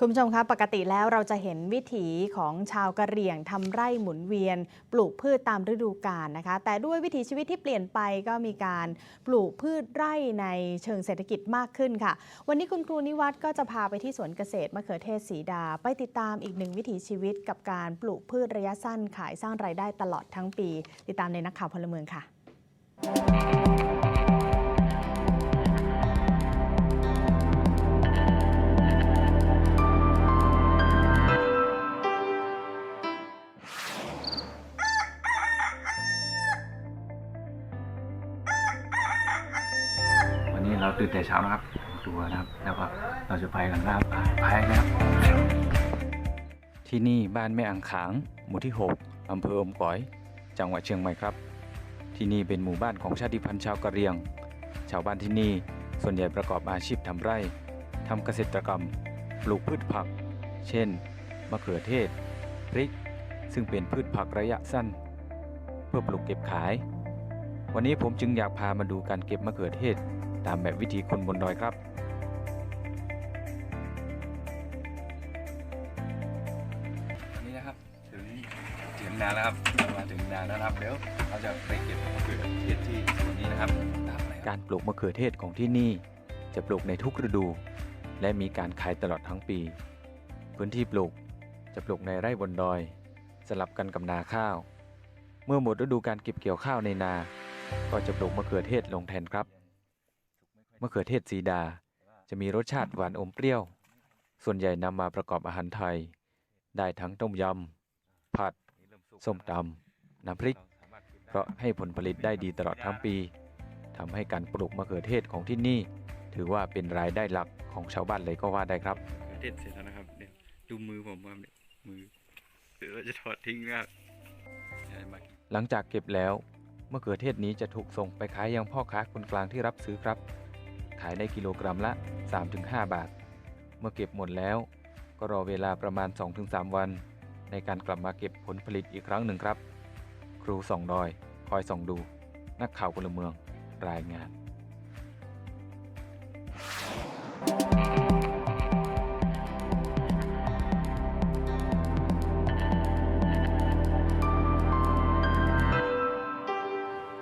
คุณผู้ชมคะปกติแล้วเราจะเห็นวิถีของชาวกะเหรี่ยงทำไร่หมุนเวียน ปลูกพืชตามฤดูกาลนะคะ แต่ด้วยวิถีชีวิตที่เปลี่ยนไปก็มีการปลูกพืชไร่ในเชิงเศรษฐกิจมากขึ้นค่ะ วันนี้คุณครูนิวัฒน์ก็จะพาไปที่สวนเกษตรมะเขือเทศสีดา ไปติดตามอีกหนึ่งวิถีชีวิตกับการปลูกพืชระยะสั้นขายสร้างรายได้ตลอดทั้งปี ติดตามในนักข่าวพลเมืองค่ะ เราตื่นแต่เช้านะครับตัวนะครับ แล้วก็เราจะไปกันนะครับไปนะครับที่นี่บ้านแม่อังขาง หมู่ที่ 6 อำเภออมก๋อย จังหวัดเชียงใหม่ครับ ที่นี่เป็นหมู่บ้านของชาติพันธุ์ชาวกะเหรี่ยง ชาวบ้านที่นี่ส่วนใหญ่ประกอบอาชีพทำไร่ทำเกษตรกรรม ปลูกพืชผัก เช่น มะเขือเทศ พริก ซึ่งเป็นพืชผักระยะสั้น เพื่อปลูกเก็บขาย วันนี้ผมจึงอยากพามาดูการเก็บมะเขือเทศ ตามแบบวิธีคนบนดอยครับวันนี้นะครับถึงถึงนาแล้วครับมาถึงนาแล้วนะครับเดี๋ยวเราจะไปเก็บมะเขือเทศที่สวนนี้นะครับตามไปครับการปลูกมะเขือเทศของที่นี่ จะปลูกในทุกฤดู และมีการขายตลอดทั้งปี พื้นที่ปลูกจะปลูกในไร่บนดอย สลับกันกับนาข้าว เมื่อหมดฤดูการเก็บเกี่ยวข้าวในนา ก็จะปลูกมะเขือเทศลงแทนครับ มะเขือเทศสีดา จะมีรสชาติหวานอมเปรี้ยว ส่วนใหญ่นำมาประกอบอาหารไทย ได้ทั้งต้มยำ ผัด ส้มตำ น้ำพริก เพราะให้ผลผลิตได้ดีตลอดทั้งปีทำให้การปลูกมะเขือเทศของที่นี่ ถือว่าเป็นรายได้หลักของชาวบ้านเลยก็ว่าได้ครับเด็ดเสร็จแล้วนะครับเดี๋ยวดูมือผมว่าเนี่ยมือเดี๋ยวเราจะถอดทิ้งนะครับเดี๋ยวมาหลังจากเก็บแล้วมะเขือเทศนี้จะถูกส่งไปขายยังพ่อค้าคนกลางที่รับซื้อครับ ขายได้กิโลกรัมละ 3-5 บาท เมื่อเก็บหมดแล้ว ก็รอเวลาประมาณ 2-3 วัน ในการกลับมาเก็บผลผลิตอีกครั้งหนึ่งครับ ครูส่องดอย คอยส่องดู นักข่าวพลเมืองรายงาน